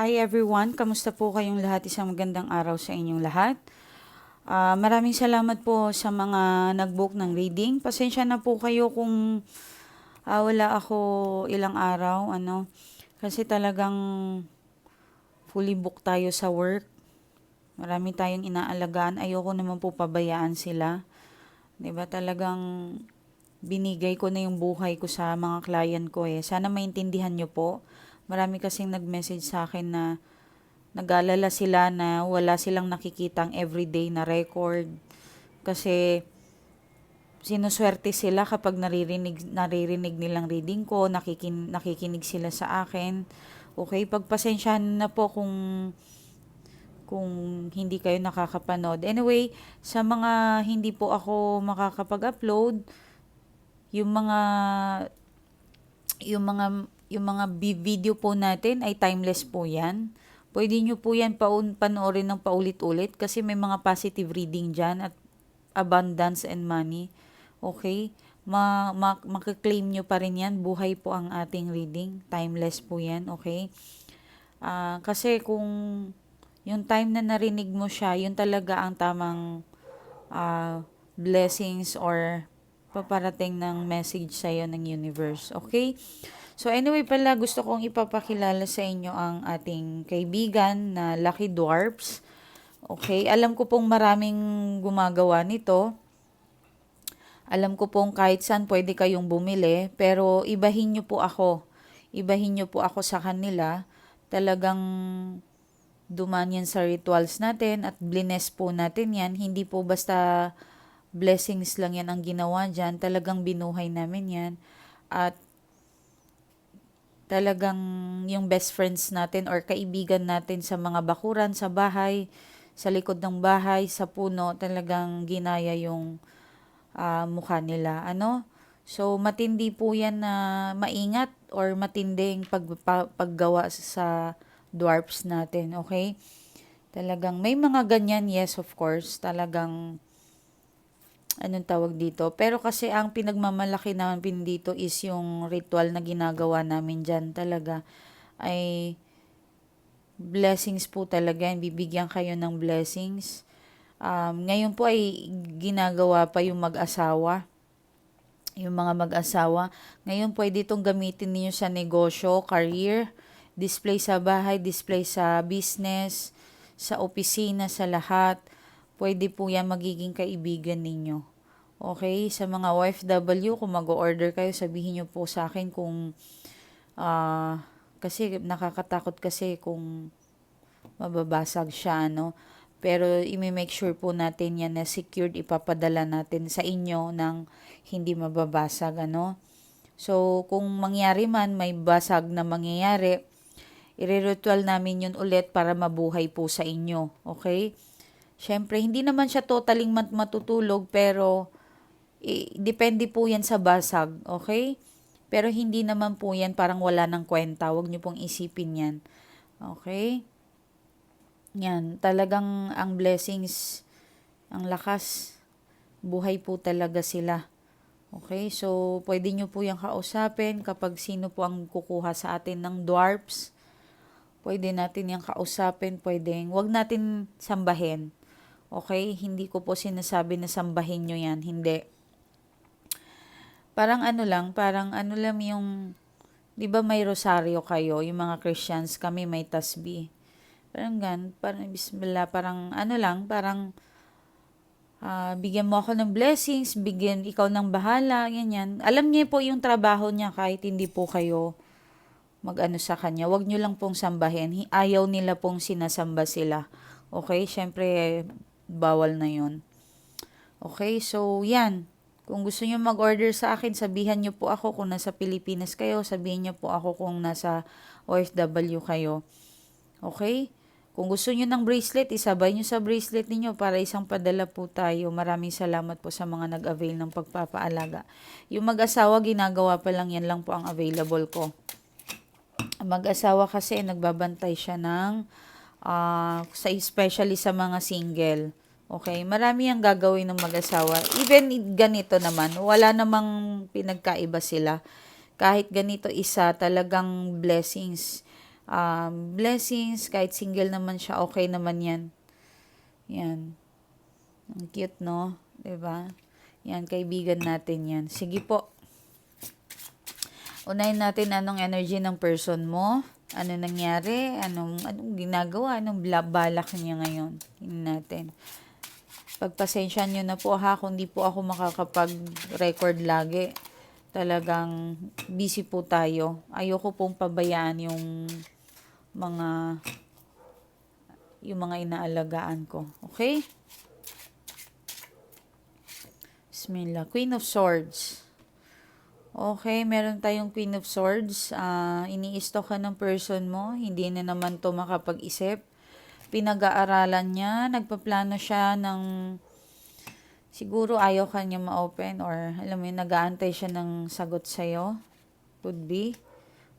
Hi everyone, kamusta po kayong lahat? Isang magandang araw sa inyong lahat. Ah, maraming salamat po sa mga nag-book ng reading. Pasensya na po kayo kung ah, wala ako ilang araw, ano, kasi talagang fully book tayo sa work. Marami tayong inaalagaan. Ayoko naman po pabayaan sila. 'Di ba? Talagang binigay ko na yung buhay ko sa mga client ko eh. Sana maintindihan nyo po. Marami kasing nag-message sa akin na nag-alala sila na wala silang nakikitang everyday na record. Kasi sinuswerte sila kapag naririnig, naririnig nilang reading ko, nakikin, nakikinig sila sa akin. Okay, pagpasensyahan na po kung kung hindi kayo nakakapanood. Anyway, sa mga hindi po ako makakapag-upload, yung mga yung mga yung mga video po natin ay timeless po 'yan. Pwede nyo po yan paun panoorin ng paulit-ulit kasi may mga positive reading dyan at abundance and money. Okay? Ma, ma makaklaim nyo pa rin yan. Buhay po ang ating reading. Timeless po yan. Okay? Ah, kasi kung yung time na narinig mo siya, yun talaga ang tamang ah, blessings or paparating ng message sa'yo ng universe. Okay? So anyway pala, gusto kong ipapakilala sa inyo ang ating kaibigan na Lucky Dwarfs. Okay? Alam ko pong maraming gumagawa nito. Alam ko pong kahit saan pwede kayong bumili, pero ibahin nyo po ako. Ibahin nyo po ako sa kanila. Talagang duman yan sa rituals natin at blines po natin yan. Hindi po basta blessings lang yan ang ginawa dyan. Talagang binuhay namin yan. At talagang yung best friends natin or kaibigan natin sa mga bakuran, sa bahay, sa likod ng bahay, sa puno, talagang ginaya yung ah, mukha nila. Ano? So, matindi po yan na maingat or matinding pag, pa- paggawa sa dwarfs natin, okay? Talagang may mga ganyan, yes, of course. Talagang anong tawag dito. Pero kasi ang pinagmamalaki namin dito is yung ritual na ginagawa namin dyan talaga ay blessings po talaga yan. Bibigyan kayo ng blessings. Um, ngayon po ay ginagawa pa yung mag-asawa. Yung mga mag-asawa. Ngayon pwede itong gamitin niyo sa negosyo, career, display sa bahay, display sa business, sa opisina, sa lahat. Pwede po yan magiging kaibigan ninyo. Okay? Sa mga OFW, kung mag-order kayo, sabihin nyo po sa akin kung ah kasi nakakatakot kasi kung mababasag siya, no? Pero i-make sure po natin yan na secured ipapadala natin sa inyo ng hindi mababasag, ano? So, kung mangyari man, may basag na mangyayari, i-ritual namin yun ulit para mabuhay po sa inyo, okay? Siyempre, hindi naman siya totaling mat- matutulog, pero i- depende po yan sa basag, okay? Pero hindi naman po yan parang wala ng kwenta. Huwag niyo pong isipin yan. Okay? Yan, talagang ang blessings, ang lakas, buhay po talaga sila. Okay, so pwede nyo po yung kausapin kapag sino po ang kukuha sa atin ng dwarfs. Pwede natin yung kausapin, pwedeng, wag natin sambahin. Okay, hindi ko po sinasabi na sambahin nyo yan, hindi. Parang ano lang, parang ano lang yung, di ba may rosaryo kayo, yung mga Christians, kami may tasbi. Parang gan, parang bismillah, parang ano lang, parang ah, bigyan mo ako ng blessings, bigyan ikaw ng bahala, ganyan. Alam niya po yung trabaho niya kahit hindi po kayo mag-ano sa kanya. Huwag niyo lang pong sambahin. Hi- Ayaw nila pong sinasamba sila. Okay? Siyempre, bawal na yon Okay? So, yan. Kung gusto niyo mag-order sa akin, sabihan niyo po ako kung nasa Pilipinas kayo. Sabihin niyo po ako kung nasa OFW kayo. Okay? Kung gusto niyo ng bracelet, isabay niyo sa bracelet ninyo para isang padala po tayo. Maraming salamat po sa mga nag-avail ng pagpapaalaga. Yung mag-asawa, ginagawa pa lang yan lang po ang available ko. Mag-asawa kasi, nagbabantay siya ng, ah, sa, especially sa mga single. Okay, marami ang gagawin ng mag-asawa. Even ganito naman, wala namang pinagkaiba sila. Kahit ganito isa, talagang blessings um, blessings. Kahit single naman siya, okay naman yan. Yan. Ang cute, no? ba? Yan, kaibigan natin yan. Sige po. Unahin natin anong energy ng person mo. Ano nangyari? Anong, anong ginagawa? Anong balak niya ngayon? Tingnan natin. Pagpasensya nyo na po ha kung di po ako makakapag-record lagi. Talagang busy po tayo. Ayoko pong pabayaan yung mga yung mga inaalagaan ko. Okay? Bismillah. Queen of Swords. Okay, meron tayong Queen of Swords. Uh, iniisto ka ng person mo. Hindi na naman to makapag-isip. Pinag-aaralan niya. Nagpaplano siya ng... Siguro ayaw ka niya ma-open or alam mo yun, nag-aantay siya ng sagot sa'yo. Could be.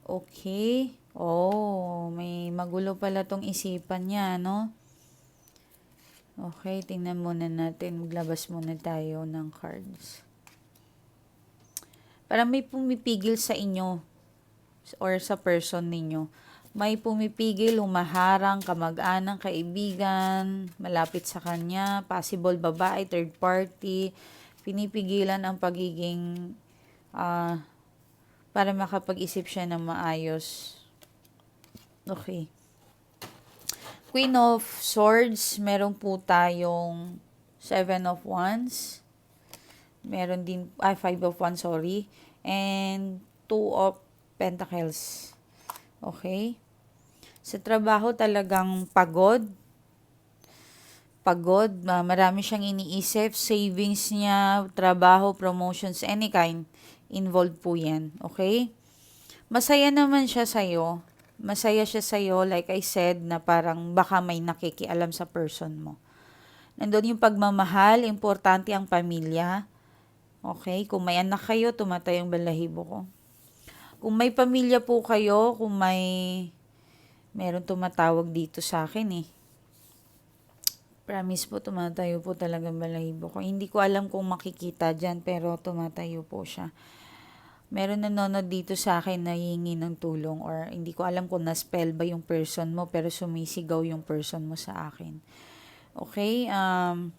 Okay. Oh, may magulo pala tong isipan niya, no? Okay, tingnan muna natin. Maglabas muna tayo ng cards. Para may pumipigil sa inyo or sa person ninyo. May pumipigil, humaharang, kamag-anang, kaibigan, malapit sa kanya, possible babae, third party, pinipigilan ang pagiging uh, para makapag-isip siya ng maayos. Okay. Queen of Swords, meron po tayong Seven of Wands. Meron din, ay, Five of Wands, sorry. And Two of Pentacles. Okay? Sa trabaho talagang pagod. Pagod. Marami siyang iniisip. Savings niya, trabaho, promotions, any kind. Involved po yan. Okay? Masaya naman siya sa'yo. Masaya siya sa'yo, like I said, na parang baka may nakikialam sa person mo. Nandun yung pagmamahal, importante ang pamilya. Okay? Kung may anak kayo, tumatay ang balahibo ko. Kung may pamilya po kayo, kung may meron tumatawag dito sa akin eh. Promise po, tumatayo po talaga balahibo ko. Hindi ko alam kung makikita dyan, pero tumatayo po siya. Meron nanonood dito sa akin na hihingi ng tulong or hindi ko alam kung na-spell ba yung person mo, pero sumisigaw yung person mo sa akin. Okay, um,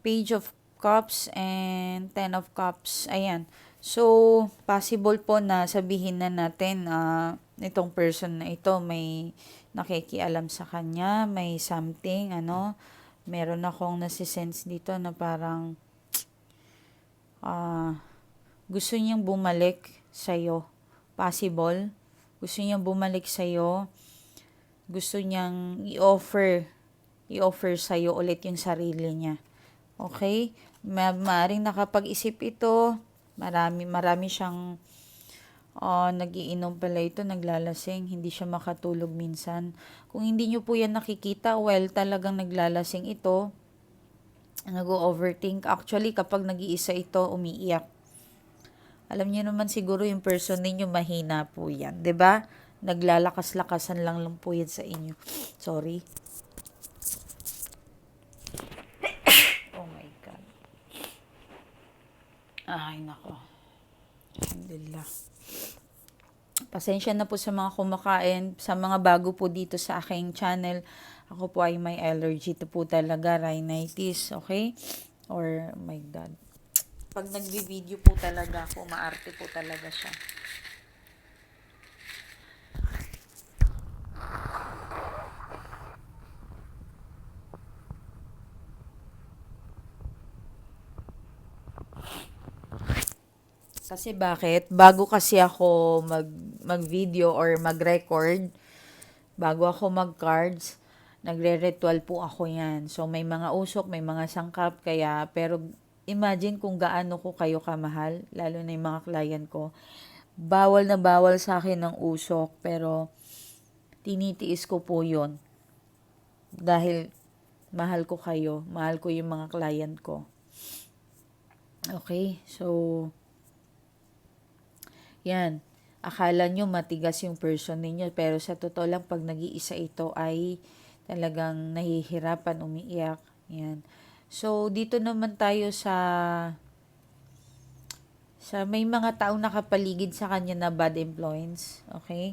Page of Cups and Ten of Cups. Ayan. So, possible po na sabihin na natin uh, itong person na ito may nakikialam sa kanya, may something, ano, meron akong nasisense dito na parang uh, gusto niyang bumalik sa'yo. Possible. Gusto niyang bumalik sa'yo. Gusto niyang i-offer, i-offer sa'yo ulit yung sarili niya. Okay? Ma maaring nakapag-isip ito, Marami, marami siyang uh, nagiinom pala ito, naglalasing, hindi siya makatulog minsan. Kung hindi nyo po yan nakikita, well, talagang naglalasing ito, nag-overthink. Actually, kapag nag-iisa ito, umiiyak. Alam niyo naman siguro yung person ninyo mahina po yan, 'di ba? Naglalakas-lakasan lang lang po yan sa inyo. Sorry. Ay, nako. Alhamdulillah. Pasensya na po sa mga kumakain, sa mga bago po dito sa aking channel. Ako po ay may allergy to po talaga, rhinitis, okay? Or, oh my God. Pag nagbi-video po talaga ako, maarte po talaga siya. Kasi bakit? Bago kasi ako mag, mag-video or mag-record, bago ako mag-cards, nagre-ritual po ako yan. So, may mga usok, may mga sangkap, kaya, pero imagine kung gaano ko kayo kamahal, lalo na yung mga client ko. Bawal na bawal sa akin ng usok, pero tinitiis ko po yon Dahil mahal ko kayo, mahal ko yung mga client ko. Okay, so yan. Akala nyo matigas yung person ninyo, pero sa totoo lang, pag nag-iisa ito ay talagang nahihirapan, umiiyak. Yan. So, dito naman tayo sa sa may mga taong nakapaligid sa kanya na bad influence, okay?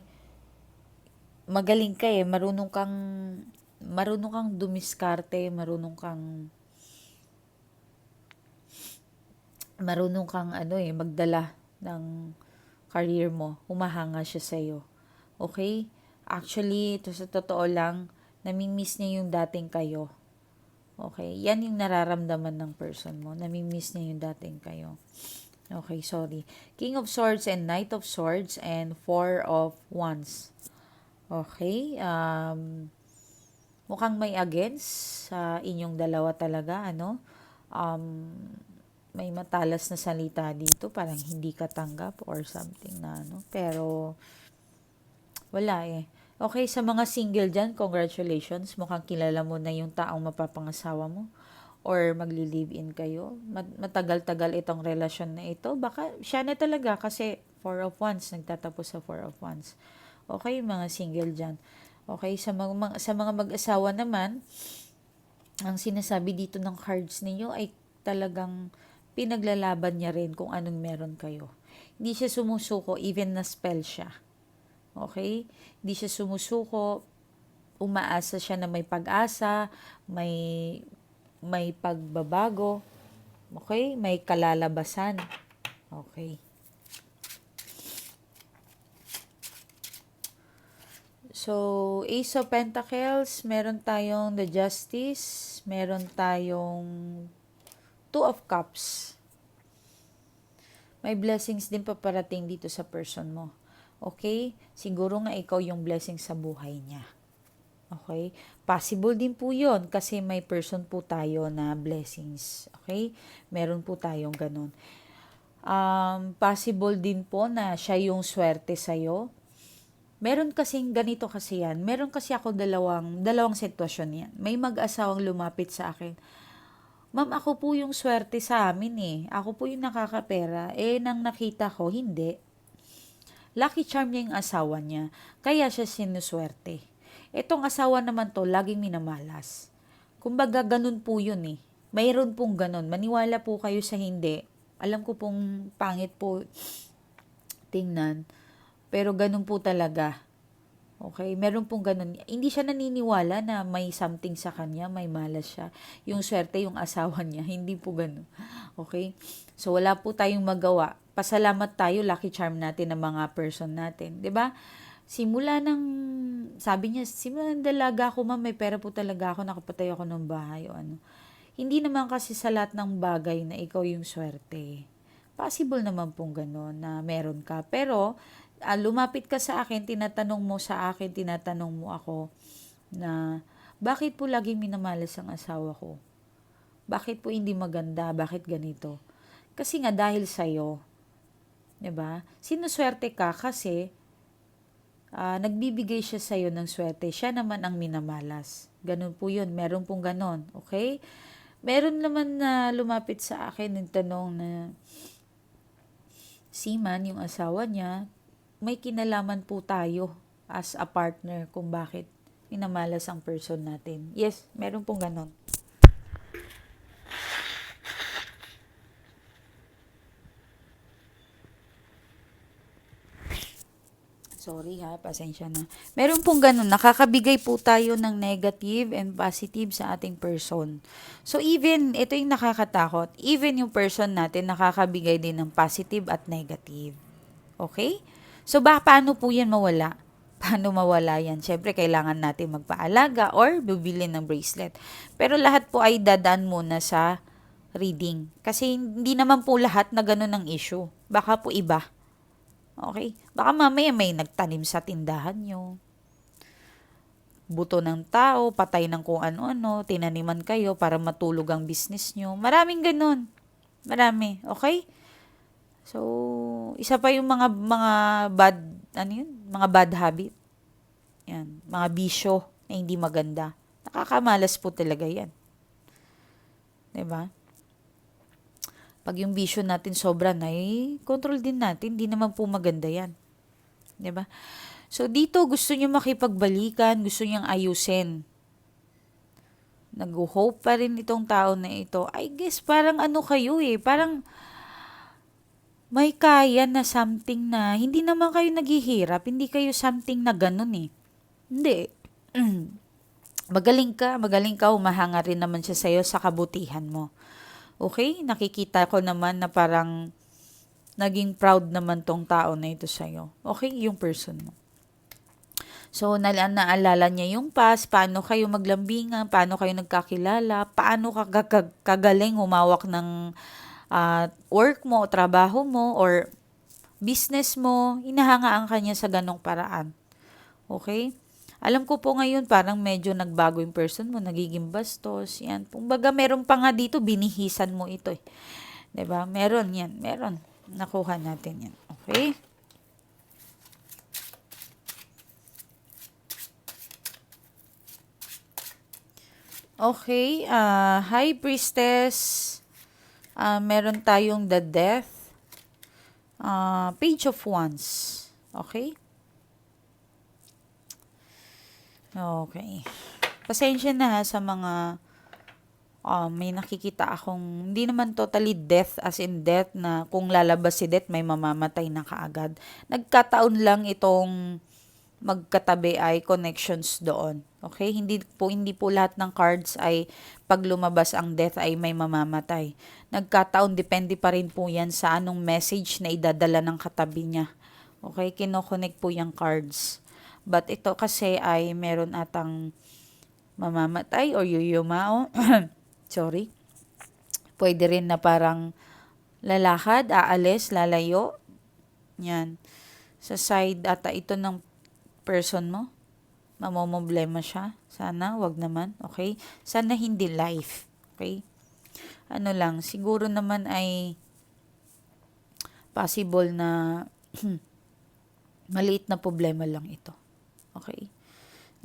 magaling ka eh, marunong kang marunong kang dumiskarte, marunong kang marunong kang ano eh, magdala ng career mo. Humahanga siya sa iyo. Okay? Actually, ito sa totoo lang, namimiss niya yung dating kayo. Okay? Yan yung nararamdaman ng person mo. Namimiss niya yung dating kayo. Okay, sorry. King of Swords and Knight of Swords and Four of Wands. Okay? Um, mukhang may against sa inyong dalawa talaga, ano? Um, may matalas na salita dito, parang hindi ka tanggap or something na, ano? Pero, wala eh. Okay, sa mga single dyan, congratulations. Mukhang kilala mo na yung taong mapapangasawa mo or magli-live-in kayo. Mat- Matagal-tagal itong relasyon na ito. Baka siya na talaga kasi four of wands, nagtatapos sa four of wands. Okay, mga single dyan. Okay, sa mga, mga- sa mga mag-asawa naman, ang sinasabi dito ng cards ninyo ay talagang pinaglalaban niya rin kung anong meron kayo. Hindi siya sumusuko, even na spell siya. Okay? Hindi siya sumusuko, umaasa siya na may pag-asa, may may pagbabago. Okay? May kalalabasan. Okay. So, Ace of Pentacles, meron tayong The Justice, meron tayong Two of Cups. May blessings din paparating dito sa person mo. Okay? Siguro nga ikaw yung blessing sa buhay niya. Okay? Possible din po yon kasi may person po tayo na blessings. Okay? Meron po tayong ganun. Um, possible din po na siya yung swerte sa'yo. Meron kasing ganito kasi yan. Meron kasi ako dalawang, dalawang sitwasyon yan. May mag-asawang lumapit sa akin. Ma'am, ako po yung swerte sa amin eh. Ako po yung nakakapera. Eh, nang nakita ko, hindi. Lucky charm niya yung asawa niya. Kaya siya sinuswerte. Itong asawa naman to, laging minamalas. Kumbaga, ganun po yun eh. Mayroon pong ganun. Maniwala po kayo sa hindi. Alam ko pong pangit po tingnan. Pero ganun po talaga. Okay, meron pong ganun. Hindi siya naniniwala na may something sa kanya, may malas siya. Yung swerte, yung asawa niya, hindi po ganun. Okay? So, wala po tayong magawa. Pasalamat tayo, lucky charm natin ng mga person natin. ba? Simula ng, sabi niya, simula ng dalaga ako, ma'am, may pera po talaga ako, nakapatay ako ng bahay o ano. Hindi naman kasi sa lahat ng bagay na ikaw yung swerte. Possible naman pong gano'n na meron ka. Pero, uh, lumapit ka sa akin, tinatanong mo sa akin, tinatanong mo ako na bakit po laging minamalas ang asawa ko? Bakit po hindi maganda? Bakit ganito? Kasi nga dahil sa'yo. ba? Sinuswerte ka kasi uh, nagbibigay siya sa'yo ng swerte. Siya naman ang minamalas. Ganun po yun. Meron pong ganon. Okay? Meron naman na lumapit sa akin ng tanong na si Man, yung asawa niya, may kinalaman po tayo as a partner kung bakit minamalas ang person natin. Yes, meron pong ganon. Sorry ha, pasensya na. Meron pong ganun, nakakabigay po tayo ng negative and positive sa ating person. So even, ito yung nakakatakot, even yung person natin nakakabigay din ng positive at negative. Okay? So, ba, paano po yan mawala? Paano mawala yan? Siyempre, kailangan natin magpaalaga or bibili ng bracelet. Pero lahat po ay dadaan muna sa reading. Kasi hindi naman po lahat na ganun ang issue. Baka po iba. Okay? Baka mamaya may nagtanim sa tindahan nyo. Buto ng tao, patay ng kung ano-ano, tinaniman kayo para matulog ang business nyo. Maraming ganun. Marami. Okay? So, isa pa yung mga mga bad ano yun? Mga bad habit. Yan, mga bisyo na hindi maganda. Nakakamalas po talaga 'yan. 'Di ba? Pag yung bisyo natin sobra na, eh, control din natin. Hindi naman po maganda yan. ba? Diba? So, dito gusto niyo makipagbalikan, gusto niyang ayusin. Nag-hope pa rin itong tao na ito. I guess parang ano kayo eh, parang may kaya na something na hindi naman kayo naghihirap, hindi kayo something na ganun eh. Hindi. magaling ka, magaling ka, umahanga rin naman siya sa'yo sa kabutihan mo. Okay? Nakikita ko naman na parang naging proud naman tong tao na ito sa'yo. Okay? Yung person mo. So, nala- naalala niya yung past, paano kayo maglambingan, paano kayo nagkakilala, paano ka kag- kagaling humawak ng ah, work mo, trabaho mo, or business mo, inahangaan ka niya sa ganong paraan. Okay? Alam ko po ngayon parang medyo nagbago yung person mo, nagiging bastos, yan. Kumbaga meron pa nga dito, binihisan mo ito eh. ba? Meron yan, meron. Nakuha natin yan. Okay? Okay, ah High Priestess, ah meron tayong the Death, ah Page of Wands. Okay? Okay. Pasensya na ha sa mga ah, may nakikita akong hindi naman totally death as in death na kung lalabas si death may mamamatay na kaagad. Nagkataon lang itong magkatabi ay connections doon. Okay? Hindi po hindi po lahat ng cards ay pag lumabas ang death ay may mamamatay. Nagkataon depende pa rin po 'yan sa anong message na idadala ng katabi niya. Okay? Kino-connect po yung cards. But ito kasi ay meron atang mamamatay or yuyumao. Sorry. Pwede rin na parang lalakad, aalis, lalayo. Yan. Sa side ata ito ng person mo. Mamomblema siya. Sana, wag naman. Okay? Sana hindi life. Okay? Ano lang, siguro naman ay possible na maliit na problema lang ito. Okay?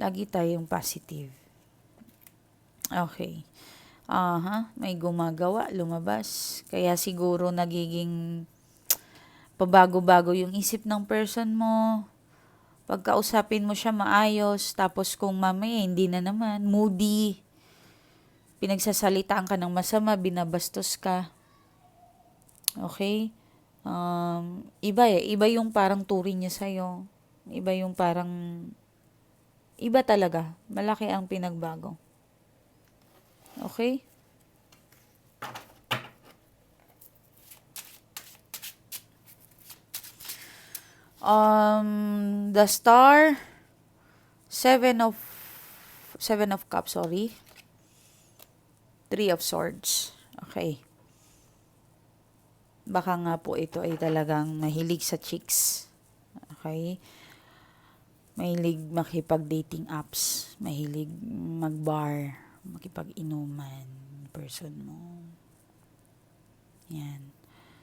Lagi tayong positive. Okay. Aha, may gumagawa, lumabas. Kaya siguro nagiging pabago-bago yung isip ng person mo. Pagkausapin mo siya maayos, tapos kung mamaya hindi na naman, moody, pinagsasalitaan ka ng masama, binabastos ka. Okay? Um, iba eh. Iba yung parang turing niya sa'yo. Iba yung parang, iba talaga. Malaki ang pinagbago. Okay? Um, the star, seven of, seven of cups, sorry. Three of swords. Okay. Baka nga po ito ay talagang mahilig sa chicks. Okay. Mahilig makipag-dating apps. Mahilig mag-bar. Makipag-inuman. Person mo. Yan.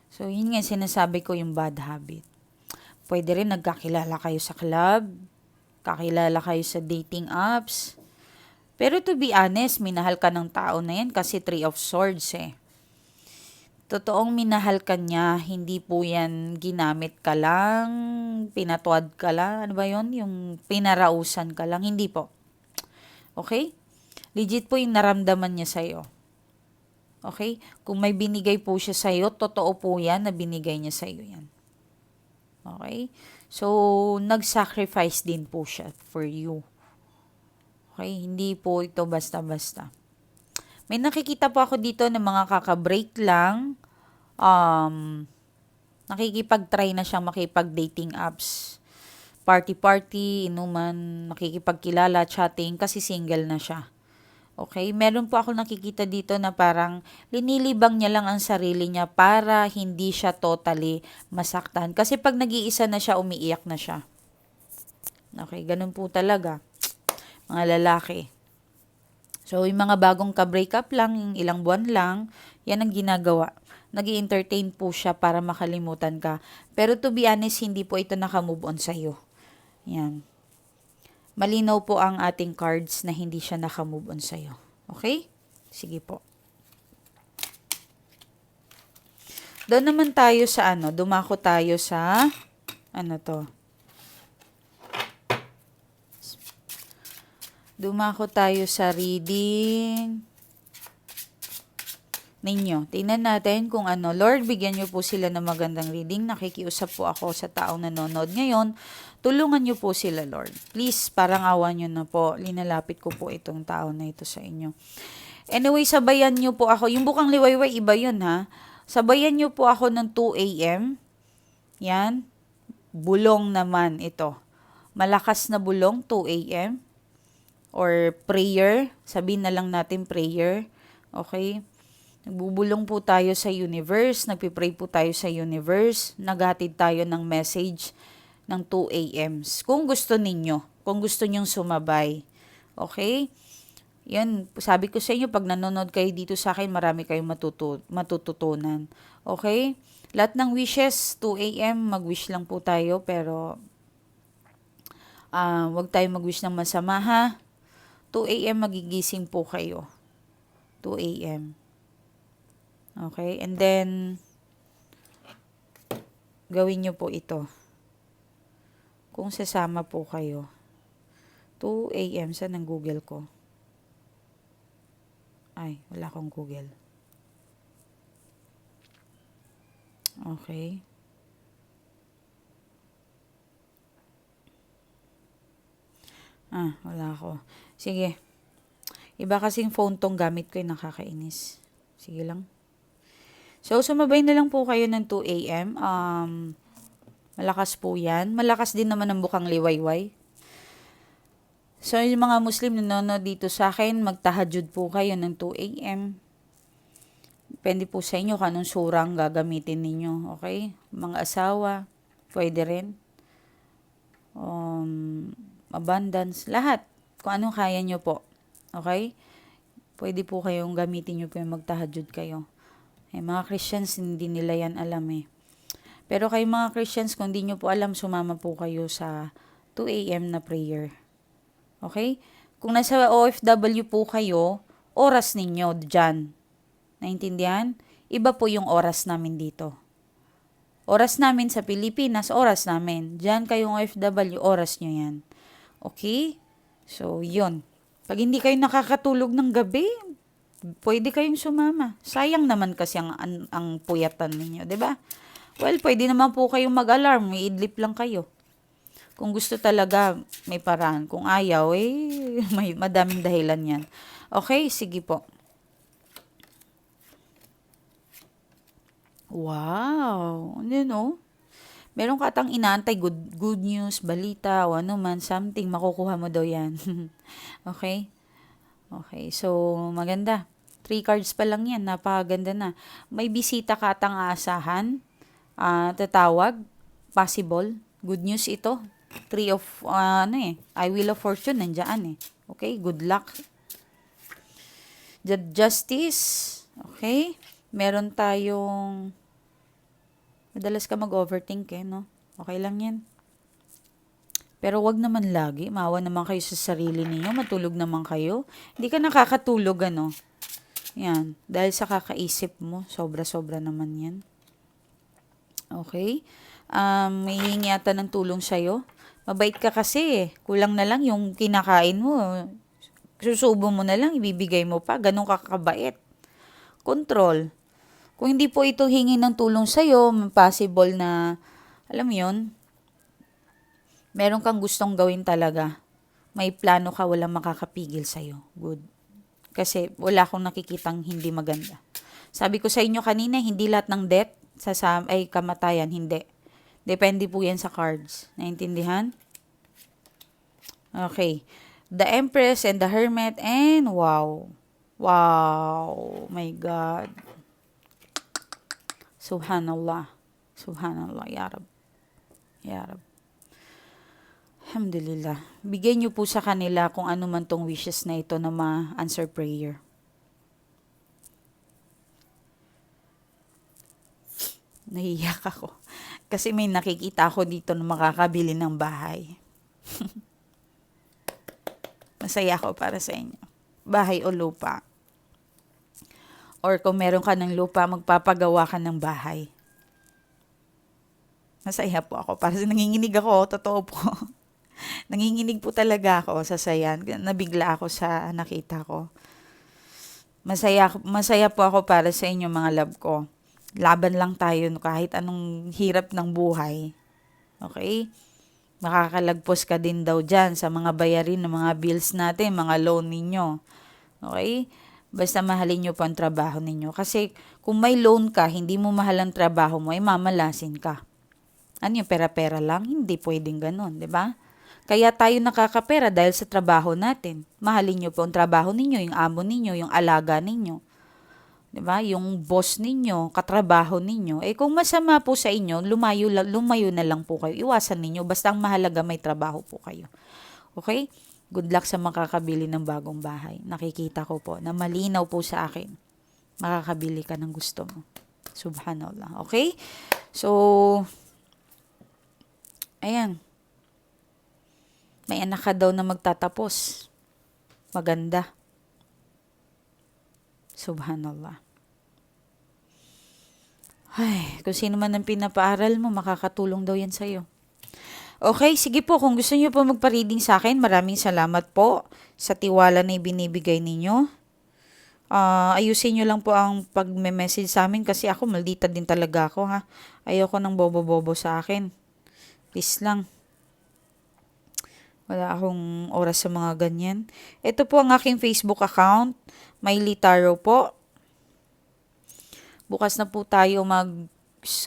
So, yun nga sinasabi ko yung bad habit. Pwede rin nagkakilala kayo sa club. Kakilala kayo sa dating apps. Pero to be honest, minahal ka ng tao na yan kasi three of swords eh. Totoong minahal ka niya, hindi po yan ginamit ka lang, pinatuad ka lang, ano ba yon Yung pinarausan ka lang, hindi po. Okay? Legit po yung naramdaman niya sa'yo. Okay? Kung may binigay po siya sa'yo, totoo po yan na binigay niya sa'yo yan. Okay? So, nag-sacrifice din po siya for you. Okay? Hindi po ito basta-basta. May nakikita po ako dito ng mga kaka-break lang. Um, nakikipag-try na siyang makipag-dating apps. Party-party, inuman, nakikipagkilala, chatting, kasi single na siya. Okay? Meron po ako nakikita dito na parang linilibang niya lang ang sarili niya para hindi siya totally masaktan. Kasi pag nag-iisa na siya, umiiyak na siya. Okay, ganun po talaga. Mga lalaki. So, yung mga bagong ka-break up lang, yung ilang buwan lang, yan ang ginagawa. nag entertain po siya para makalimutan ka. Pero to be honest, hindi po ito nakamove on sa'yo. Yan. Malinaw po ang ating cards na hindi siya nakamove on sa'yo. Okay? Sige po. Doon naman tayo sa ano, dumako tayo sa, ano to, Dumako tayo sa reading ninyo. Tingnan natin kung ano. Lord, bigyan niyo po sila ng magandang reading. Nakikiusap po ako sa taong nanonood ngayon. Tulungan niyo po sila, Lord. Please, parang awa niyo na po. Linalapit ko po itong tao na ito sa inyo. Anyway, sabayan niyo po ako. Yung bukang liwayway, iba yun ha. Sabayan niyo po ako ng 2 a.m. Yan. Bulong naman ito. Malakas na bulong, 2 a.m. Or prayer. Sabihin na lang natin prayer. Okay? Nagbubulong po tayo sa universe, nagpipray po tayo sa universe, naghatid tayo ng message ng 2 a.m.s. Kung gusto ninyo, kung gusto nyong sumabay. Okay? Yan, sabi ko sa inyo, pag nanonood kayo dito sa akin, marami kayong matutu- matututunan. Okay? Lahat ng wishes, 2 a.m., mag-wish lang po tayo, pero ah wag tayo mag-wish ng masama ha. 2 a.m. magigising po kayo. 2 a.m. Okay? And then, gawin nyo po ito. Kung sasama po kayo. 2 a.m. Saan ang Google ko? Ay, wala akong Google. Okay. Ah, wala ako. Sige. Iba kasing phone tong gamit ko yung nakakainis. Sige lang. So, sumabay na lang po kayo ng 2 a.m. Um, malakas po yan. Malakas din naman ang bukang liwayway. So, yung mga Muslim na nanonood dito sa akin, magtahajud po kayo ng 2 a.m. Depende po sa inyo kung anong surang gagamitin ninyo. Okay? Mga asawa, pwede rin. Um, abundance, lahat. Kung anong kaya nyo po. Okay? Pwede po kayong gamitin nyo po yung magtahajud kayo. Eh, mga Christians, hindi nila yan alam eh. Pero kayo mga Christians, kung hindi nyo po alam, sumama po kayo sa 2 a.m. na prayer. Okay? Kung nasa OFW po kayo, oras ninyo dyan. Naintindihan? Iba po yung oras namin dito. Oras namin sa Pilipinas, oras namin. Diyan kayong OFW, oras nyo yan. Okay? So, yun. Pag hindi kayo nakakatulog ng gabi, pwede kayong sumama. Sayang naman kasi ang, ang, ang puyatan ninyo, 'di ba? Well, pwede naman po kayong mag-alarm, may idlip lang kayo. Kung gusto talaga, may paraan. Kung ayaw, eh, may madaming dahilan yan. Okay, sige po. Wow! Ano yun, oh? Meron ka atang inaantay, good, good news, balita, o ano man, something, makukuha mo daw yan. okay? Okay, so maganda. Three cards pa lang yan, napakaganda na. May bisita ka atang aasahan, ah tatawag, possible. Good news ito. Three of, ah, ano eh, I will of fortune, nandiyan eh. Okay, good luck. The justice, okay? Meron tayong, madalas ka mag-overthink eh, no? Okay lang yan. Pero wag naman lagi. Maawa naman kayo sa sarili ninyo. Matulog naman kayo. Hindi ka nakakatulog, ano? Yan. Dahil sa kakaisip mo, sobra-sobra naman yan. Okay? Um, may hihingi ata ng tulong sa'yo. Mabait ka kasi eh. Kulang na lang yung kinakain mo. Susubo mo na lang, ibibigay mo pa. Ganun ka kabait. Control. Kung hindi po ito hingi ng tulong sa'yo, possible na, alam mo yun, meron kang gustong gawin talaga. May plano ka, walang makakapigil sa'yo. Good. Kasi wala akong nakikitang hindi maganda. Sabi ko sa inyo kanina, hindi lahat ng death sa ay kamatayan, hindi. Depende po yan sa cards. Naintindihan? Okay. The Empress and the Hermit and wow. Wow. My God. Subhanallah. Subhanallah. Ya Rab. Ya Rab. Alhamdulillah. Bigay niyo po sa kanila kung ano man tong wishes na ito na ma-answer prayer. Nahiyak ako. Kasi may nakikita ako dito na makakabili ng bahay. Masaya ako para sa inyo. Bahay o lupa. Or kung meron ka ng lupa, magpapagawa ka ng bahay. Masaya po ako. Para sa nanginginig ako, totoo po. nanginginig po talaga ako sa sayan. Nabigla ako sa nakita ko. Masaya, masaya po ako para sa inyo mga love ko. Laban lang tayo kahit anong hirap ng buhay. Okay? Makakalagpos ka din daw dyan sa mga bayarin ng mga bills natin, mga loan ninyo. Okay? Basta mahalin nyo po ang trabaho ninyo. Kasi kung may loan ka, hindi mo mahal ang trabaho mo, ay mamalasin ka. Ano yung pera-pera lang? Hindi pwedeng ganun, di ba? Kaya tayo nakakapera dahil sa trabaho natin. Mahalin nyo po ang trabaho ninyo, yung amo ninyo, yung alaga ninyo. 'Di ba? Yung boss ninyo, katrabaho ninyo. Eh kung masama po sa inyo, lumayo lumayo na lang po kayo. Iwasan ninyo basta ang mahalaga may trabaho po kayo. Okay? Good luck sa makakabili ng bagong bahay. Nakikita ko po na malinaw po sa akin. Makakabili ka ng gusto mo. Subhanallah. Okay? So, ayan. May anak ka daw na magtatapos. Maganda. Subhanallah. Ay, kung sino man ang pinapaaral mo, makakatulong daw yan sa'yo. Okay, sige po. Kung gusto niyo po magpa-reading sa akin, maraming salamat po sa tiwala na ibinibigay ninyo. Ah, ayusin niyo lang po ang pag-message sa amin kasi ako maldita din talaga ako ha. Ayoko ng bobo-bobo sa akin. Please lang. Wala akong oras sa mga ganyan. Ito po ang aking Facebook account. Miley Taro po. Bukas na po tayo mag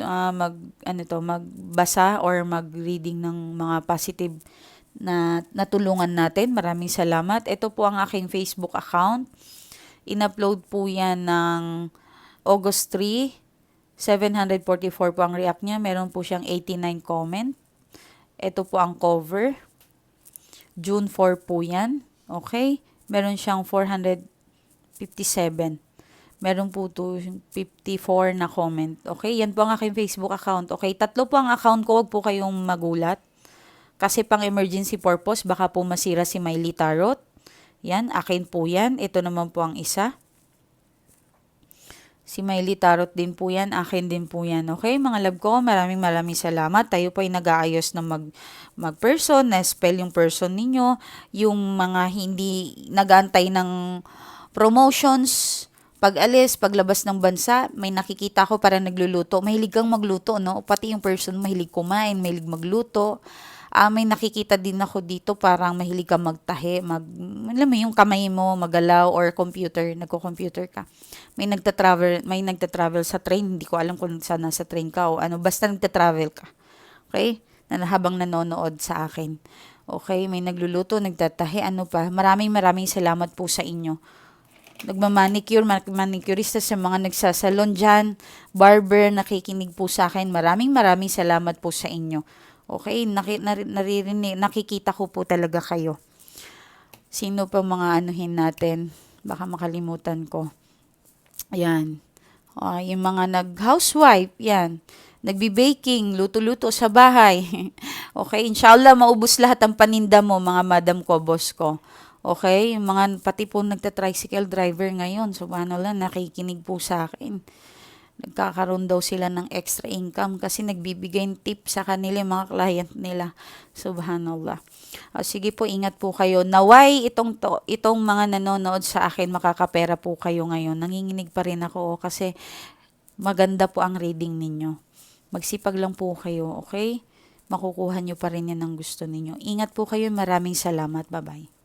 ah, mag ano to, magbasa or mag-reading ng mga positive na natulungan natin. Maraming salamat. Ito po ang aking Facebook account. In-upload po yan ng August 3. 744 po ang react niya. Meron po siyang 89 comment. Ito po ang cover. June 4 po yan. Okay? Meron siyang 457. Meron po to 54 na comment. Okay? Yan po ang aking Facebook account. Okay? Tatlo po ang account ko. Huwag po kayong magulat. Kasi pang emergency purpose, baka po masira si Miley Tarot. Yan, akin po yan. Ito naman po ang isa. Si Miley Tarot din po yan. Akin din po yan. Okay, mga love ko, maraming maraming salamat. Tayo po ay nag-aayos na mag, mag-person, na spell yung person ninyo. Yung mga hindi nagantay ng promotions, pag-alis, paglabas ng bansa, may nakikita ko para nagluluto. Mahilig kang magluto, no? Pati yung person mahilig kumain, mahilig magluto. Ah, may nakikita din ako dito parang mahilig ka magtahe, mag, alam mo yung kamay mo magalaw or computer, nagko-computer ka. May nagta-travel, may nagta-travel sa train, hindi ko alam kung saan nasa train ka o ano, basta nagta-travel ka. Okay? Na habang nanonood sa akin. Okay, may nagluluto, nagtatahe, ano pa. Maraming maraming salamat po sa inyo nagmamanicure, manicurista sa mga nagsasalon dyan, barber, nakikinig po sa akin. Maraming maraming salamat po sa inyo. Okay, Naki, nar, naririnig, nakikita ko po talaga kayo. Sino pa mga anuhin natin? Baka makalimutan ko. Ayan. Uh, yung mga nag-housewife, yan. Nagbi-baking, luto-luto sa bahay. okay, inshallah maubos lahat ang paninda mo, mga madam ko, boss ko. Okay, yung mga pati po nagta-tricycle driver ngayon, subhanallah, nakikinig po sa akin. Nagkakaroon daw sila ng extra income kasi nagbibigay ng tip sa kanila mga client nila. Subhanallah. O, sige po, ingat po kayo. Naway itong, to, itong mga nanonood sa akin, makakapera po kayo ngayon. Nanginginig pa rin ako kasi maganda po ang reading ninyo. Magsipag lang po kayo, okay? Makukuha nyo pa rin yan ang gusto ninyo. Ingat po kayo. Maraming salamat. Bye-bye.